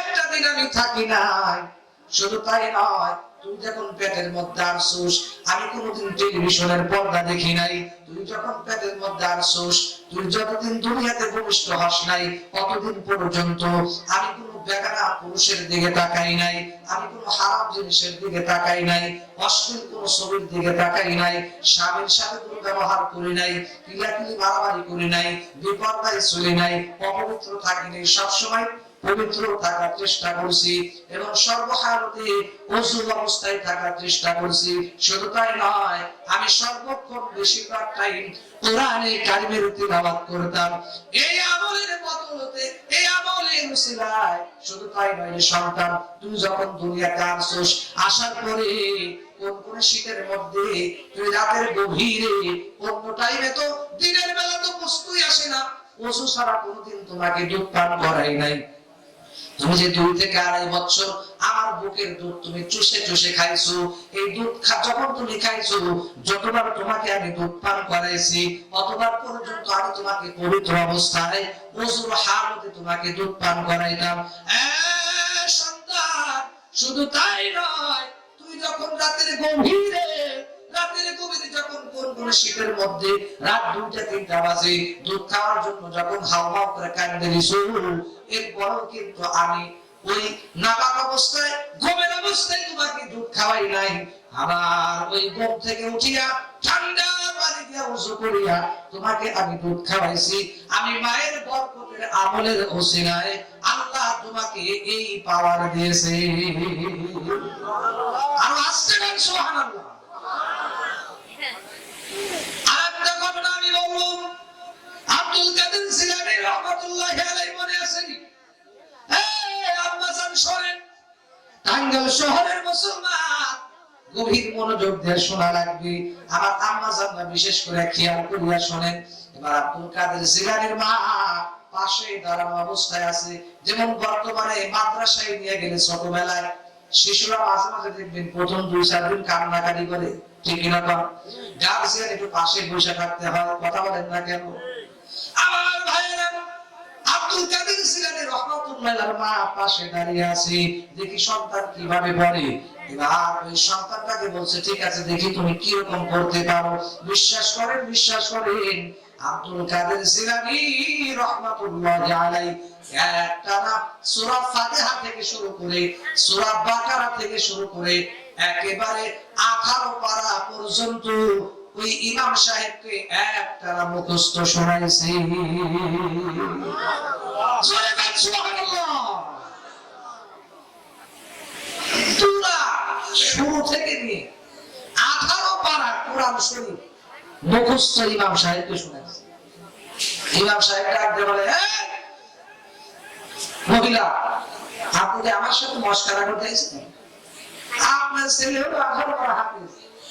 একটা দিন আমি থাকি নাই। শুধু তাই নয় তুই যখন পেটের মধ্যে আসছিস আমি কোনোদিন টেলিভিশনের পর্দা দেখি নাই। তুই যখন পেটের মধ্যে আসছিস তুই যতদিন দুনিয়াতে ভূমিষ্ঠ হস নাই, ততদিন পর্যন্ত আমি কোনো বেগানা পুরুষের দিকে তাকাই নাই, আমি কোনো হারাম জিনিসের দিকে তাকাই নাই, অশ্লীল কোনো ছবির দিকে তাকাই নাই, স্বামীর সাথে কোনো ব্যবহার করি নাই, কিলাকিলি মারামারি করি নাই বিপর্দায় চলি নাই, অপবিত্র থাকি নাই, সবসময় পবিত্র থাকার চেষ্টা করছি এবং সর্বহারতে অজু অবস্থায় থাকার চেষ্টা করছি। শুধু তাই নয়, আমি সর্বক্ষণ বেশিরভাগ টাইম কোরআনে কারিমের তিলাওয়াত করতাম। এই আমলের বদলতে, এই আমলের উসিলায় শুধু তাই নয় সন্তান যখন দুনিয়াতে আসছিস আসার পরে কোন কোন শীতের মধ্যে তুই রাতের গভীরে অন্য টাইমে তো দিনের বেলা তো বস্তুই আসে না। অজু ছাড়া কোনোদিন তোমাকে দুধ পান করাই নাই। তুমি যে দুই থেকে আড়াই বছর আমার বুকের দুধ তুমি চুষে চুষে খাইছো, এই দুধ যখন তুমি খাইছো, যতবার তোমাকে আমি দুধ পান করাইছি, অতবার পর্যন্ত আমি তোমাকে পবিত্র অবস্থায় অজুর হালতে তোমাকে দুধ পান করাইতাম সন্তান, শুধু তাই নয়, তুই যখন রাতের গভীরে যখন কোন কোন শীতের মধ্যে রাত দুইটা, তিনটা বাজে, দুধ জন্য যখন করে কান্দে কিন্তু আমি ওই নাপাক অবস্থায় অবস্থায় তোমাকে দুধ খাওয়াই নাই। ওই থেকে উঠিয়া ঠান্ডা পানি দিয়া উজু করিয়া তোমাকে আমি দুধ খাওয়াইছি। আমি মায়ের বরকতের আমলের ওসিলায় আল্লাহ তোমাকে এই পাওয়ার দিয়েছে। আর আসছে না, সুবহানাল্লাহ আরেকটা ঘটনা আমি বলব আব্দুল কাদের জিলানী গভীর মনোযোগ দিয়ে শোনা লাগবে। বিশেষ করে খেয়াল করিয়া শোনেন। এবার আব্দুল কাদের মা পাশে দাঁড়ানো অবস্থায় আছে। যেমন বর্তমানে মাদ্রাসায় নিয়ে গেলে ছোটবেলায় শিশুরা মাঝে মাঝে দেখবেন প্রথম দুই, চার দিন কান্নাকাটি করে। ঠিক না গার্জিয়ান একটু পাশে বসে থাকতে হয়। কথা বলেন না কেন? আমার ভাইয়েরা আব্দুল কাদের সিলানি মা পাশে দাঁড়িয়ে আছে। দেখি সন্তান কীভাবে পড়ে। এবার ওই সন্তানটাকে বলছে, ঠিক আছে, দেখি তুমি করতে পারো। বিশ্বাস করেন বিশ্বাস করেন। আব্দুল কাদের সিলানি রহমাতুল্লাহ থেকে শুরু করে, সূরা বাকারা থেকে শুরু করে, একেবারে 18 পারা পর্যন্ত ওই ইমাম সাহেবকে মুখস্থ শোনাইছে। শুরু থেকে নিয়ে 18 পারা কোরআন মুখস্থ ইমাম সাহেবকে ইমাম সাহেব ডাক দিয়ে বলে "এই, মহিলা আপনি আমার সাথে মস্কারা করতে আপনার ছেলে হলো আঠারো পারা হাফিজ।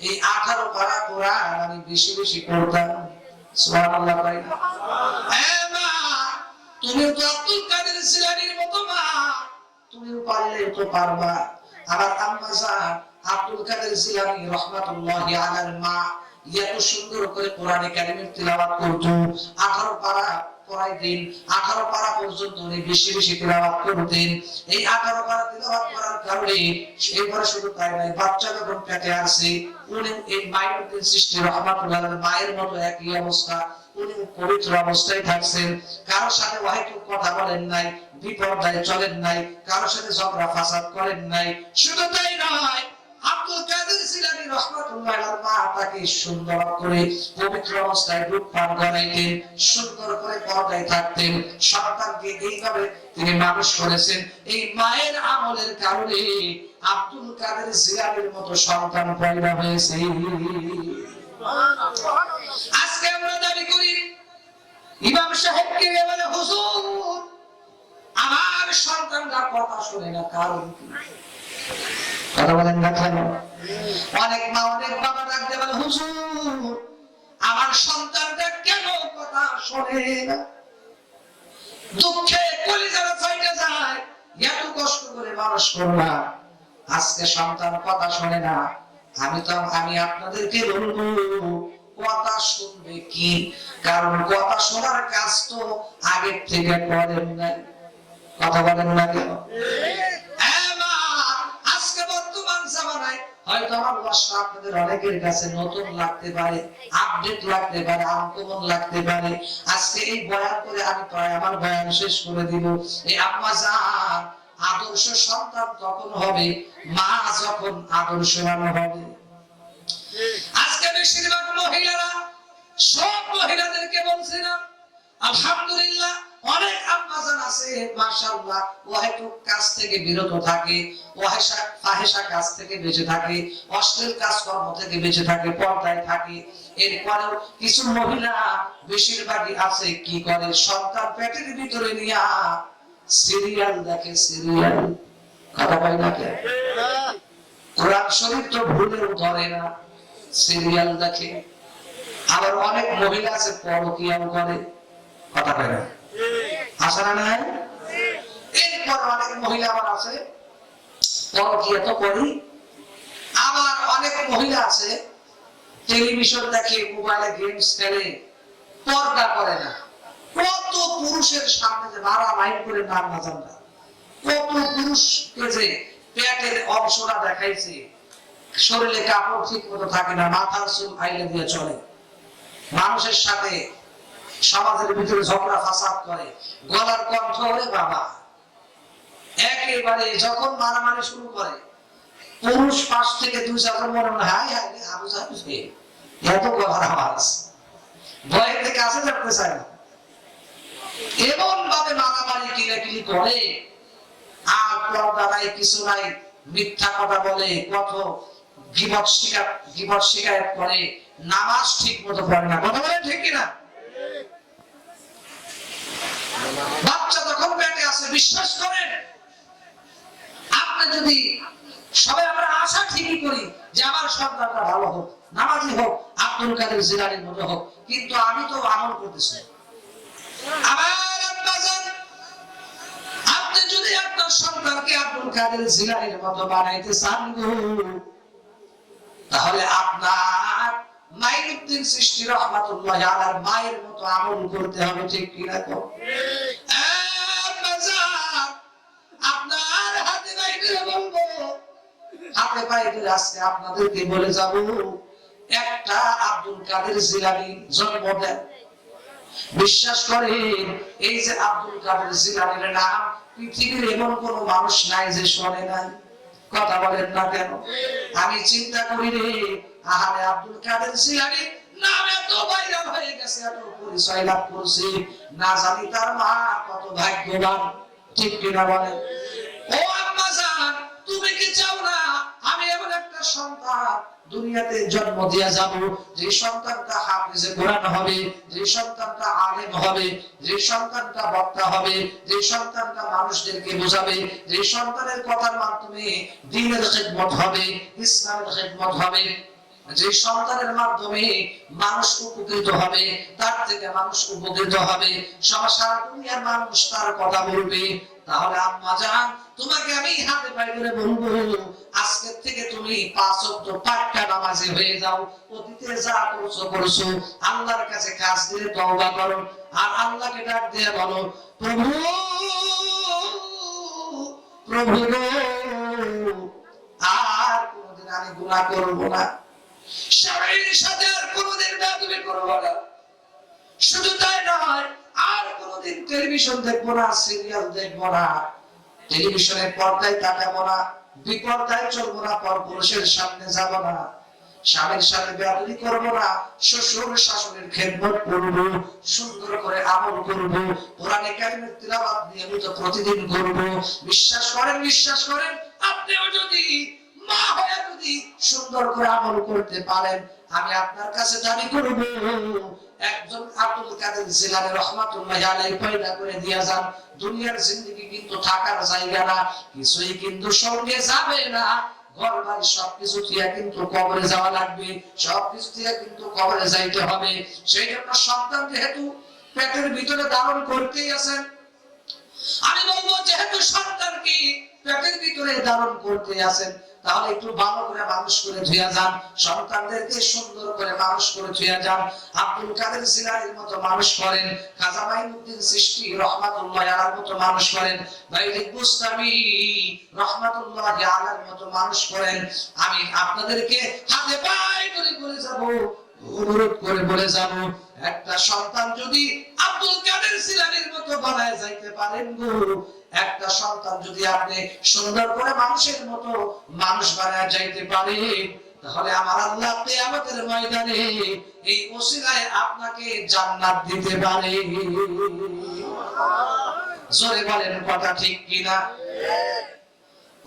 এই আঠারো পারা কোরআন আমি বেশি বেশি পড়তাম। সুবহানাল্লাহ, ভাই। হ্যাঁ তুমি তো আব্দুল কাদের জিলানির মতো মা। তুমিও পারলে তো পারবা। আবার আম্মা জান আব্দুল কাদের জিলানী রহমাতুল্লাহি আলার মা। এত সুন্দর করে কোরআনে কারিমের তিলাওয়াত করতো। 18 পারা পড়াই দিন 18 পারা পর্যন্ত উনি বেশি বেশি তিলাওয়াত করতেন। এই 18 পারা তিলাওয়াত করার কারণে এরপরে শুধু তাই নয়, বাচ্চা যখন পেটে আসে, উনি এই মাইনুদ্দিন সৃষ্টি রহমাতুল্লাহ মায়ের মতো একই অবস্থা, উনি পবিত্র অবস্থায় থাকছেন। কারোর সাথে কথা বলেন নাই বিপর্দায় চলেন নাই, কারোর সাথে ঝগড়া ফাসাদ করেন নাই, শুধু তাই নয় আব্দুল কাদের জিলানী রহমাতুল্লাহ মা তাকে সুন্দর করে পবিত্র অবস্থায় দুধ পান করাইতেন, সুন্দর করে পর্দায় থাকতেন। সন্তানকে এইভাবে তিনি মানুষ করেছেন। এই মায়ের আমলের কারণে আব্দুল কাদের জিলানীর মতো সন্তান পয়দা হয়েছে। আজকে আমরা দাবি করি, ইমাম সাহেবকে বলে, হুজুর, আমার সন্তানরা কথা শুনে না, কারণ বলেন না কেন অনেক মা অনেক বাবা ডাকতে বলে, হুজুর, আমার সন্তানটা কেন কথা শোনে না? দুঃখে কলিজারা যায়, এত কষ্ট করে মানুষ আজকে সন্তান কথা শোনে না। আমি তো, আমি আপনাদেরকে বলব, কথা শুনবে কি? কারণ কথা শোনার কাজ তো আগের থেকে করেন না কথা বলেন না কেন? হয়তো আমার আপনাদের অনেকের কাছে নতুন লাগতে পারে, আপডেট লাগতে পারে লাগতে পারে। আজকে এই বয়ান করে আমি প্রায় আমার বয়ান শেষ করে দিব। এই আম্মা আদর্শ সন্তান তখন হবে, মা যখন আদর্শবান হবে। আজকে বেশিরভাগ মহিলারা সব মহিলাদেরকে বলছিলাম, আলহামদুলিল্লাহ অনেক আম্মাজান আছে, মাশাআল্লাহ। ও হয়তো কাজ থেকে বিরত থাকে ওয়াহেশা ফাহেশা কাজ থেকে বেঁচে থাকে, অশ্লীল থেকে বেঁচে থাকে, পর্দায় থাকে। এরপরেও কিছু মহিলা বেশিরভাগই আছে, কি করে? সন্তান পেটের ভিতরে নিয়া সিরিয়াল দেখে, সিরিয়াল। কথা না কে কোরআন শরীফ তো ভুলেও ধরে না, সিরিয়াল দেখে। আবার অনেক মহিলা আছে, পরকিয়াও করে। কথা কয় না? আবার অনেক মহিলা আছে। টেলিভিশন দেখে, মোবাইলে গেমস খেলে, পর্দা করে না। কত পুরুষের সামনে যে মারা মাইন করে নাম কত পুরুষকে যে পেটের অংশটা দেখাইছে। শরীরে কাপড় ঠিক মতো থাকে না, মাথার চুল আইলে দিয়ে চলে। মানুষের সাথে সমাজের ভিতরে ঝগড়া, ফাসাদ করে। গলার কণ্ঠ ওরে বাবা। একেবারে যখন মারামারি শুরু করে, পুরুষ পাশ থেকে দুই চারজন মনে মনে হাই হাই আবু জাহেল এত গলার আওয়াজ। ভয়ের থেকে আসে যাতে চায় না। এমন ভাবে মারামারি কিলাকিলি করে, আর পর্দা নাই কিছু নাই, মিথ্যা কথা বলে, কত গিবত শিকার গিবত শিকায়ত করে, নামাজ ঠিক মতো পড়ে না। কথা বলে ঠিক কিনা? বাচ্চা যখন পেটে আছে বিশ্বাস করেন? আপনি যদি সবাই আমরা আশা ঠিকই করি যে আমার সন্তানটা ভালো হোক, নামাজি হোক, আব্দুল কাদের জিলানির মতো হোক, কিন্তু আমি তো আমল করতেছি। আমার আব্বাজান আপনি যদি আপনার সন্তানকে আব্দুল কাদের জিলানির মতো বানাইতে চান তাহলে আপনার মাইনুদ্দিন সৃষ্টি রহমাতুল্লাহ আলার মায়ের মতো আমল করতে হবে, ঠিক কিনা কো? আপনার হাতে বাইরে বলব। আপনাদেরকে বলে যাব, একটা আব্দুল কাদের জিলানি জন্ম দেন। বিশ্বাস করেন, এই যে আব্দুল কাদের জিলানির নাম পৃথিবীর এমন কোন মানুষ নাই যে শোনে নাই। কথা বলেন না কেন? আমি চিন্তা করি রে আহারে আব্দুল কাদের জিলানি নাম এত ভাইরাল হয়ে গেছে, এত পরিচয় লাভ করছে। না জানি তার মা কত ভাগ্যবান, ঠিক কিনা বলেন? ও আম্মা জান, তুমি কি চাও না আমি এমন একটা সন্তান দুনিয়াতে জন্ম দিয়ে যাব? যে সন্তানটা হাফিজে কোরআন হবে, যে সন্তানটা আলেম হবে, যে সন্তানটা বক্তা হবে, যে সন্তানটা মানুষদেরকে বোঝাবে, যে সন্তানের কথার মাধ্যমে দ্বীনের খেদমত হবে, ইসলামের খেদমত হবে। যে সন্তানের মাধ্যমে মানুষ উপকৃত হবে, তার থেকে মানুষ উপকৃত হবে। সারা দুনিয়ার মানুষ তার কথা বলবে, তাহলে আম্মা তোমাকে আমি হাতে পাই করে বলব, আজকে থেকে তুমি পাঁচ পাক্কা নামাজি হয়ে যাও, অতীতে যা করছ করছ, আল্লাহর কাছে কাজ দিয়ে তওবা করো, আর আল্লাহকে ডাক দিয়ে বলো, প্রভু প্রভু আর কোনোদিন আমি গুনাহ করব না। সাথে আর কোনোদিন না। শুধু তাই নয়, আর কোনোদিন টেলিভিশন দেখব না, সিরিয়াল দেখব না। টেলিভিশনের পর্দায় না বিপর্দায় চলবো না, পর পুরুষের সামনে যাব না। স্বামীর সাথে না, শ্বশুর খেদমত সুন্দর করে আমল করব, কোরআনে প্রতিদিন করব। বিশ্বাস করেন বিশ্বাস করেন, আপনিও যদি মা হয়ে যদি সুন্দর করে আমল করতে পারেন, আমি আপনার কাছে দাবি করব, একজন আব্দুল কাদের জিলানী রহমাতুল্লাহ আলাইহি পয়দা করে দিয়া যান। দুনিয়ার জিন্দগি কিন্তু থাকার জায়গা না, কিছুই কিন্তু সঙ্গে যাবে না। ঘর বাড়ি সবকিছু দিয়া কিন্তু কবরে যাওয়া লাগবে, সবকিছু দিয়া কিন্তু কবরে যাইতে হবে। সেই জন্য সন্তান যেহেতু পেটের ভিতরে ধারণ করতেই আছেন, আমি বলব যেহেতু সন্তানকে পেটের ভিতরে ধারণ করতে আছেন তাহলে একটু ভালো করে মানুষ করে ধুয়া যান, সন্তানদেরকে সুন্দর করে মানুষ করে ধুয়া যান। আব্দুল কাদের সিলারির মতো মানুষ করেন খাজা মাইনুদ্দিন সৃষ্টি রহমাতুল্লাহ আলার মতো মানুষ করেন বাইরে বুস্তামি রহমাতুল্লাহ আলার মতো মানুষ করেন। আমি আপনাদেরকে হাতে পায়ে করে বলে যাব, অনুরোধ করে বলে যাব একটা সন্তান যদি আব্দুল কাদের সিলানির মতো বানায় যাইতে পারেন গো। একটা সন্তান যদি আপনি সুন্দর করে মানুষের মতো মানুষ বানায় যাইতে পারে তাহলে আমার আল্লাহ কিয়ামতের ময়দানে এই ওসিলায় আপনাকে জান্নাত দিতে পারে। জোরে বলেন কথা ঠিক কিনা?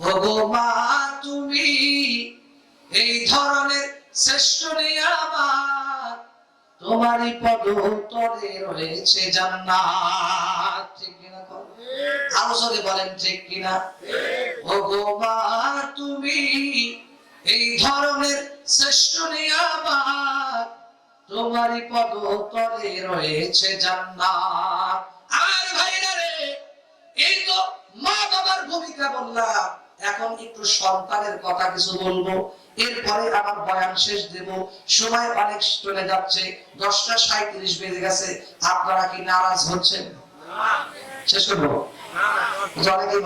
ওগো মা, তুমি এই ধরনের শ্রেষ্ঠ নিয়ামত তোমারই পদ তলে রয়েছে জান্নাত। ঠিক কিনা? আরও যদি বলেন, ঠিক কিনা? তুমি এই ধরনের শ্রেষ্ঠ নিয়ামত তোমারই পদ রয়েছে জান্নাত। আর ভাইরা রে, এই তো মা বাবার ভূমিকা বললাম। এখন একটু সন্তানের কথা কিছু বলব। এরপরে আমার বয়ান শেষ দেব। সময় অনেক চলে যাচ্ছে। দশটা সাঁত্রিশ বেজে গেছে। আপনারা কি নারাজ হচ্ছেন? শেষ করব?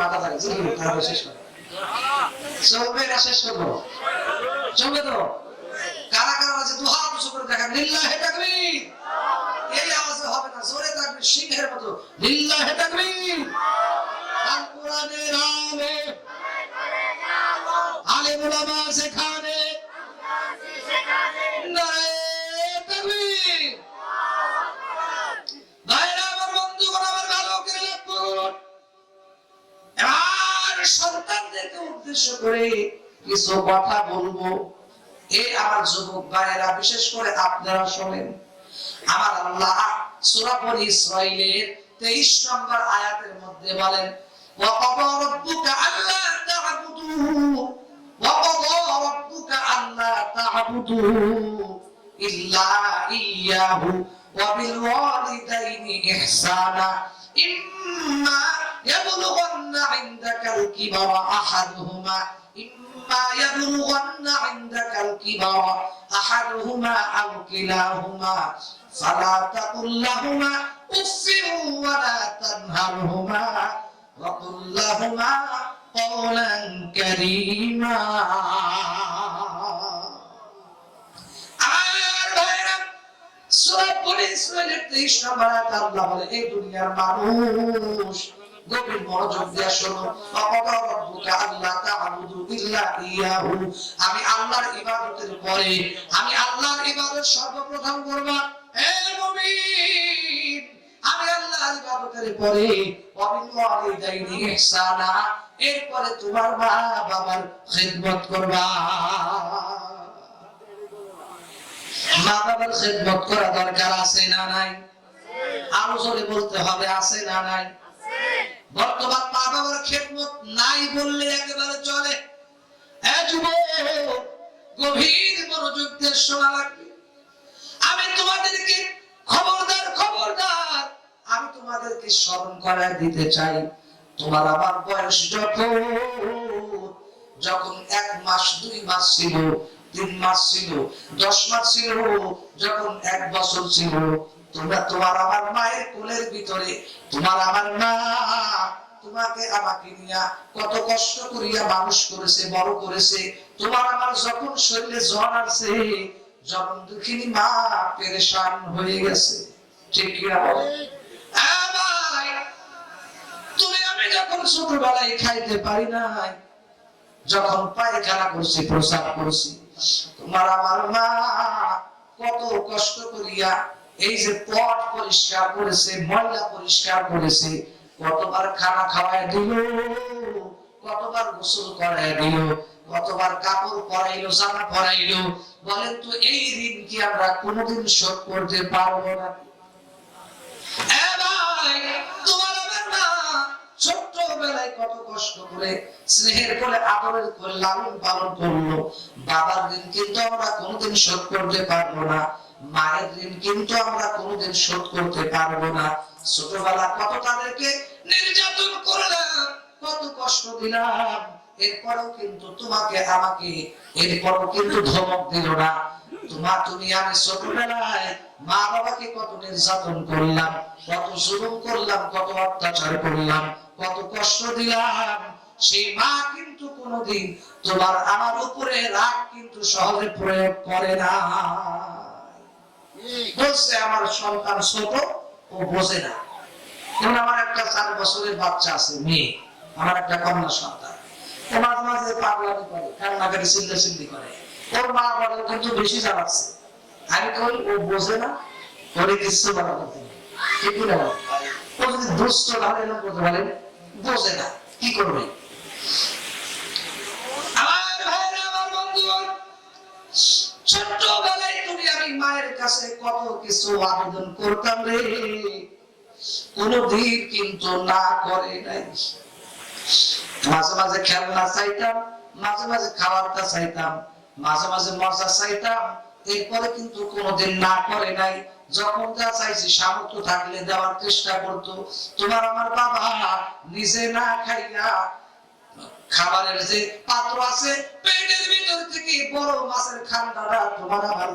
মাথা থাকে শেষ করব। শেষ করব? চলবে তো? কারা কারা আছে দু হাত এই আওয়াজে হবে না, জোরে তাকবীর, সিংহের মতো। লিল্লাহে তাকবীর! কোরআনের আলে আলেম ওলামা সেখানে নারায়ে তাকবীর ভাইরা আমার বন্ধুগণ আমার ভালো করে লক্ষ্য করুন এবার সন্তানদেরকে উদ্দেশ্য করে কিছু কথা বলবো এ আমার যুবক ভাইয়েরা বিশেষ করে আপনারা শোনেন আমার আল্লাহ সূরা বনি ইসরাইলের 23 নম্বর আয়াতের মধ্যে বলেন وقضى ربك ألا تعبدوا وقضى ربك ألا تعبدوا إلا إياه وبالوالدين إحسانا إما يبلغن عندك الكبر أحدهما إما يبلغن عندك الكبر أحدهما أو كلاهما فلا تقل لهما أف ولا تنهرهما وقل لهما قولا كريما সূরা বনি ইসরাইলের 23 নম্বর আয়াত আল্লাহ বলে, এই দুনিয়ার মানুষ, গভীর মনোযোগ দিয়ে শোনো। আল্লাহ তা'বুদু ইল্লা ইয়াহু। আমি আল্লাহর ইবাদতের পরে, আমি আল্লাহর ইবাদত সর্বপ্রথম করবা। আমি আল্লাহর ইবাদতের পরে এরপরে তোমার মা বাবার খিদমত করবা। মা খেদমত করা দরকার আছে না নাই? আরও জোরে বলতে হবে, আছে না নাই? বর্তমান মা বাবার খেদমত নাই বললে একেবারে চলে। গভীর মনোযোগ শোনা লাগবে। আমি তোমাদেরকে খবরদার খবরদার, আমি তোমাদেরকে স্মরণ করায় দিতে চাই। তোমার আমার বয়স যখন যখন এক মাস, দুই মাস ছিল তিন মাস ছিল, দশ মাস ছিল, যখন এক বছর ছিল। তোমরা তোমার আমার মায়ের কোলের ভিতরে, তোমার আমার মা তোমাকে আমাকে নিয়া কত কষ্ট করিয়া মানুষ করেছে, বড় করেছে। তোমার আমার যখন শরীরে জ্বর আসছে যখন দুঃখিনী মা পেরেশান হয়ে গেছে। ঠিক তুমি আমি যখন ছোটবেলায় খাইতে পারি নাই, যখন পায়খানা করছি, প্রসাব করছি তোমার আমার মা কত কষ্ট করিয়া এই যে পট পরিষ্কার করেছে, ময়লা পরিষ্কার করেছে, কতবার খানা খাওয়ায় দিল, কতবার গোসল দিল, কতবার কাপড় পরাইলো, জামা পরাইলো, বলেন তো এই ঋণ কি আমরা কোনোদিন শোধ করতে পারব না? তোমার ছোট্টবেলায় কত কষ্ট করে স্নেহের করে আদরের করে লালন পালন করল। বাবার ঋণ কিন্তু আমরা কোনোদিন শোধ করতে পারব না। মায়ের ঋণ কিন্তু আমরা কোনোদিন শোধ করতে পারব না। ছোটবেলা কত তাদেরকে নির্যাতন করলাম, কত কষ্ট দিলাম। এরপরেও কিন্তু তোমাকে, আমাকে, এরপরও কিন্তু ধমক দিল না। তোমার তুমি আমি ছোটবেলায় মা বাবাকে কত নির্যাতন করলাম কত জুলুম করলাম কত অত্যাচার করলাম কত কষ্ট দিলাম। সেই মা কিন্তু কোনোদিন তোমার আমার উপরে রাগ কিন্তু সহজে প্রয়োগ করে না। বলছে আমার সন্তান ছোট ও বোঝে না। যেমন আমার একটা চার বছরের বাচ্চা আছে মেয়ে। আমার একটা কন্যা সন্তান। ও মাঝে মাঝে পাগলামি করে কান্নাকাটি চিল্লা চিল্লি করে। মা কিন্তু বেশি আমি ওই ও বোঝে না ওরে কিছু বলা করতে ও যদি দুষ্ট করতে পারে? বোঝে না, কি করবে? তুমি আমি মায়ের কাছে কত কিছু আবেদন করতাম রে। কোনো কোনদিন কিন্তু না করে নাই। মাঝে মাঝে খেলনা চাইতাম, মাঝে মাঝে খাবারটা চাইতাম মাঝে মাঝে মজা চাইতাম এরপরে কিন্তু কোনোদিন না করে নাই। যখন যা চাইছি সামর্থ্য থাকলে দেওয়ার চেষ্টা করতো। তোমার আমার বাবা নিজে না খাইয়া খাবারের যে পাত্র আছে পেটের ভিতর থেকে বড় মাছের খান্ডাটা তোমার আমার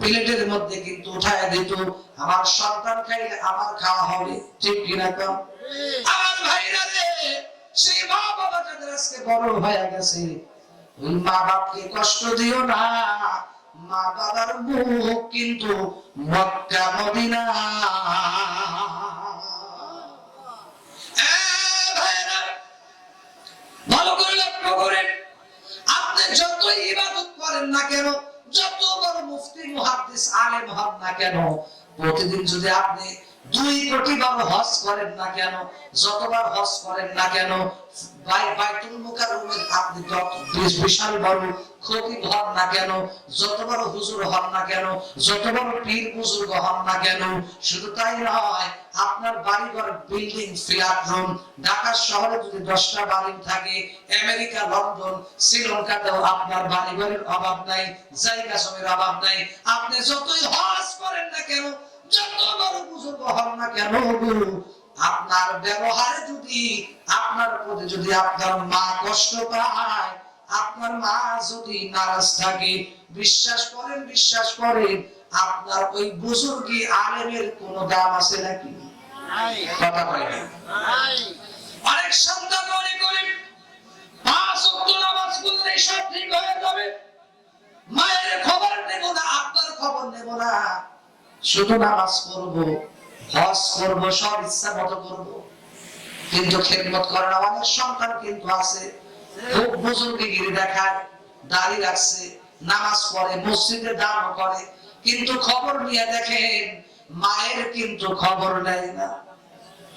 প্লেটের মধ্যে কিন্তু উঠায় দিত। আমার সন্তান খাইলে আমার খাওয়া হবে ঠিক কিনা কম? আমার ভাইরা রে সেই মা বাবা যাদের আজকে বড় হয়ে গেছে মা বাপকে কষ্ট দিও না। মা বাবার মুখ কিন্তু মক্কা মদিনা। ভালো করে লক্ষ্য করেন। আপনি যত ইবাদত করেন না কেন, যত বড় মুফতি, মুহাদ্দিস, আলেম হন না কেন, প্রতিদিন যদি আপনি দুই কোটি হজ করেন না কেন? যতবার হজ করেন না কেন? বাইতুল আপনি বিশাল বড় হন না কেন? যত বড় হুজুর হন না কেন? যত বড় পীর বুজুর্গ হন না কেন? শুধু তাই নয়, আপনার বাড়িঘর বিল্ডিং ফ্ল্যাট রুম ঢাকা শহরে যদি দশটা বাড়ি থাকে, আমেরিকা, লন্ডন, শ্রীলঙ্কাতেও আপনার বাড়িঘরের অভাব নাই, জায়গা জমির অভাব নাই। আপনি যতই হজ করেন না কেন যত বড় বুজুর্গ হন না কেন আপনার ব্যবহারে যদি আপনার প্রতি যদি আপনার মা কষ্ট পায় আপনার মা যদি নারাজ থাকে বিশ্বাস করেন বিশ্বাস করেন আপনার ওই বুজুর্গি আলেমের কোনো দাম আছে নাকি? কথা কয় অনেক সন্তান মনে করেন পাঁচ ওয়াক্ত নামাজ পড়লে সব ঠিক হয়ে যাবে। মায়ের খবর নেব না আপনার খবর নেব না। শুধু নামাজ পড়ব, হজ করব, সব ইচ্ছা মতো করব। কিন্তু খেদমত করার অনেক সন্তান কিন্তু আছে, খুব বুজুর্গিগিরি দেখায়, দাড়ি রাখছে, নামাজ পড়ে, মসজিদে দান করে। কিন্তু খবর নিয়ে দেখেন, মায়ের কিন্তু খবর নেয় না।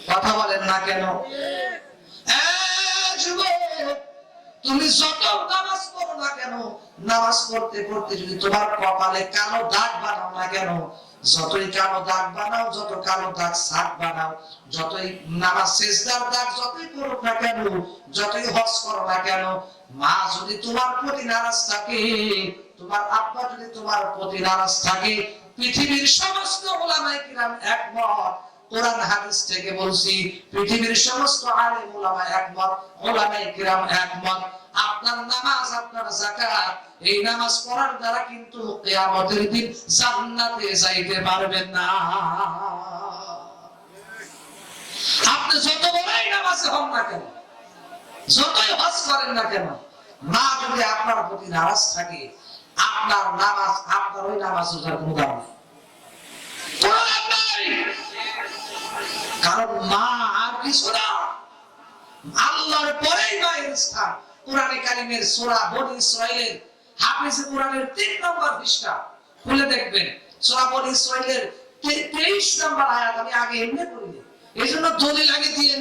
কথা বলেন না কেন? তুমি যত নামাজ পড়ো না কেন? নামাজ পড়তে পড়তে যদি তোমার কপালে কালো দাগ বানাও না কেন? যতই কালো দাগ বানাও, যত কালো দাগ সাপ বানাও, যতই নামাজ শেষদার দাগ যতই করো না কেন, যতই হজ করো না কেন, মা যদি তোমার প্রতি নারাজ থাকে, তোমার আব্বা যদি তোমার প্রতি নারাজ থাকে, পৃথিবীর সমস্ত ওলামাই কিরাম একমত। কোরআন, হাদিস থেকে বলছি, পৃথিবীর সমস্ত আলেম ওলামা একমত কিরাম একমত আপনার নামাজ, আপনার যাকাত, এই নামাজ পড়ার দ্বারা কিন্তু দিন জান্নাতে যাইতে পারবেন না আপনি যত নামাজে হন না কেন, যতই হজ করেন না কেন, মা যদি আপনার প্রতি নারাজ থাকে, আপনার নামাজ, আপনার ওই নামাজ ওঠার কোনো নাই। কারণ মা আর কিছু না। আল্লাহর পরেই মায়ের স্থান কোরআনে কারিমের সূরা বনি ইসরাইলের হাফিজ কোরআনের 3 নম্বর পৃষ্ঠা খুলে দেখবেন। সূরা বনি ইসরাইলের 23 নম্বর আয়াত আমি আগে এমনি পড়িনি। এইজন্য দলিল আগে দিয়ে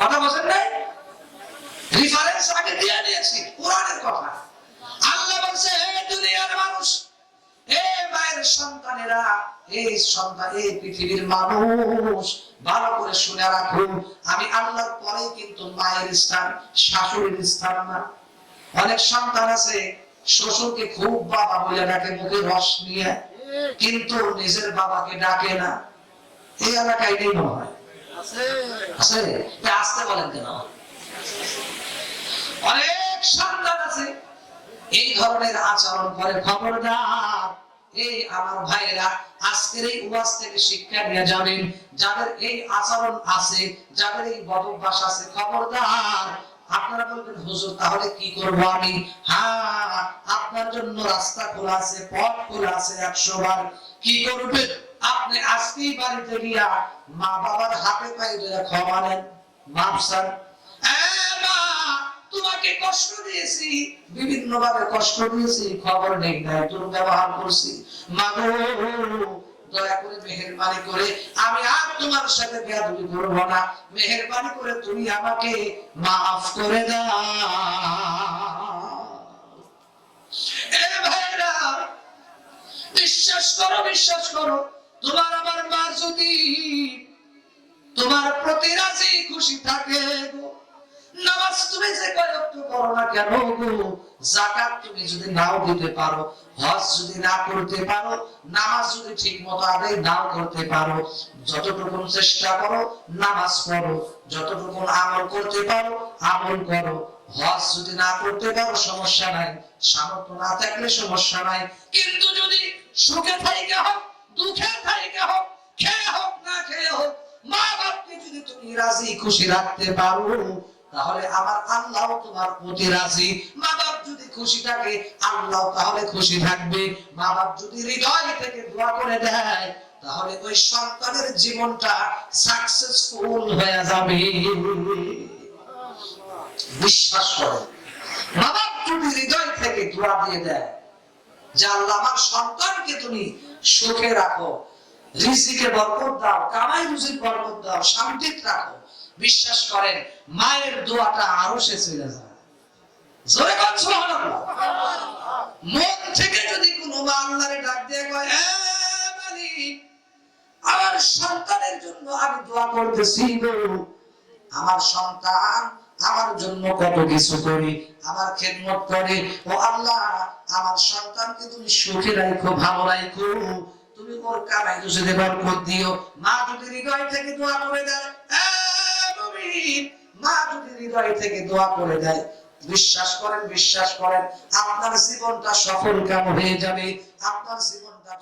কথা বলেন নাই? ডিটেলস আগে দিয়ে দিয়েছি কোরআনের কথা। আল্লাহ বলছে, হে দুনিয়ার মানুষ মায়ের সন্তানেরা এই সন্তান এই পৃথিবীর মানুষ ভালো করে শুনে রাখো আমি আল্লাহর পরে কিন্তু মায়ের স্থান শাশুড়ির স্থান না। অনেক সন্তান আছে শ্বশুরকে খুব বাবা বলে ডাকে মুখে রস নিয়ে কিন্তু নিজের বাবাকে ডাকে না। এই এলাকায় নেই মনে হয়। আছে। আসতে বলেন কেন? অনেক সন্তান আছে এই ধরনের আচরণ করে খবরদার। এই আমার ভাইয়েরা আজকের এই উবাস থেকে শিক্ষা নিয়ে যাবেন। যাদের এই আচরণ আছে যাদের এই বদভ্যাস আছে খবরদার। আপনারা বলবেন হুজুর তাহলে কি করব আমি? হ্যাঁ আপনার জন্য রাস্তা খোলা আছে পথ খোলা আছে একশো বার কি করবেন আপনি আজকেই বাড়িতে গিয়া মা বাবার হাতে পায়ে ধরে ক্ষমা নেন। মাপ চান। হ্যাঁ, মা, তোমাকে কষ্ট দিয়েছি বিভিন্ন ভাবে কষ্ট দিয়েছি, খবর নেই, নাই, তোর ব্যবহার করছি। মাগো, দয়া করে মেহেরবানি করে, আমি আর তোমার সাথে বেয়াদবি করব না। মেহেরবানি করে তুমি আমাকে মাফ করে দাও। এ ভাইরা, বিশ্বাস করো বিশ্বাস করো, তোমার আমার মা যদি তোমার প্রতি রাজি খুশি থাকে গো। নামাজ তুমি যে কয়েকটু করো না কেন জাকাত তুমি যদি নাও দিতে পারো, হজ যদি না করতে পারো, নামাজ যদি ঠিক মতো আদায় নাও করতে পারো যতটুকু চেষ্টা করো, নামাজ পড়ো। যতটুকু আমল করতে পারো, আমল করো। হজ যদি না করতে পারো, সমস্যা নাই। সামর্থ্য না থাকলে সমস্যা নাই। কিন্তু যদি সুখে থাইকে হোক, দুঃখে থাইকে হোক, খেয়ে হোক, না খেয়ে হোক মা বাপকে যদি তুমি রাজি খুশি রাখতে পারো তাহলে আমার আল্লাহ তোমার প্রতি রাজি। মা বাপ যদি খুশি থাকে, আল্লাহ তাহলে খুশি থাকবে। মা বাপ যদি হৃদয় থেকে দোয়া করে দেয়, তাহলে ওই সন্তানের জীবনটা সাকসেসফুল হয়ে যাবে। বিশ্বাস করে। মা বাপ যদি হৃদয় থেকে দোয়া দিয়ে দেয়, যে আল্লাহ আমার সন্তানকে তুমি সুখে রাখো, রিজিকে বরকত দাও, কামাই রুজির বরকত দাও, শান্তিতে রাখো বিশ্বাস করেন, মায়ের দোয়াটা আরও সে চলে যায় জোরে বল সুবহানাল্লাহ। মন থেকে যদি কোনো মা আল্লাহরে ডাক দিয়ে কয়, "এ মালিক, আমার সন্তানের জন্য আমি দোয়া করতেছি আমার সন্তান আমার জন্য কত কিছু করি, আমার খেদমত করে। ও আল্লাহ, আমার সন্তানকে তুমি সুখে রাখো, ভালো রাখো। তুমি ওর কামাই রুজিতে বরকত দিও, মা যদি হৃদয় থেকে দোয়া করে দেয় এ মা যদি হৃদয় থেকে দোয়া করে দেয়, বিশ্বাস করেন বিশ্বাস করেন, আপনার জীবনটা সফল কাম হয়ে যাবে? আপনার জীবনটা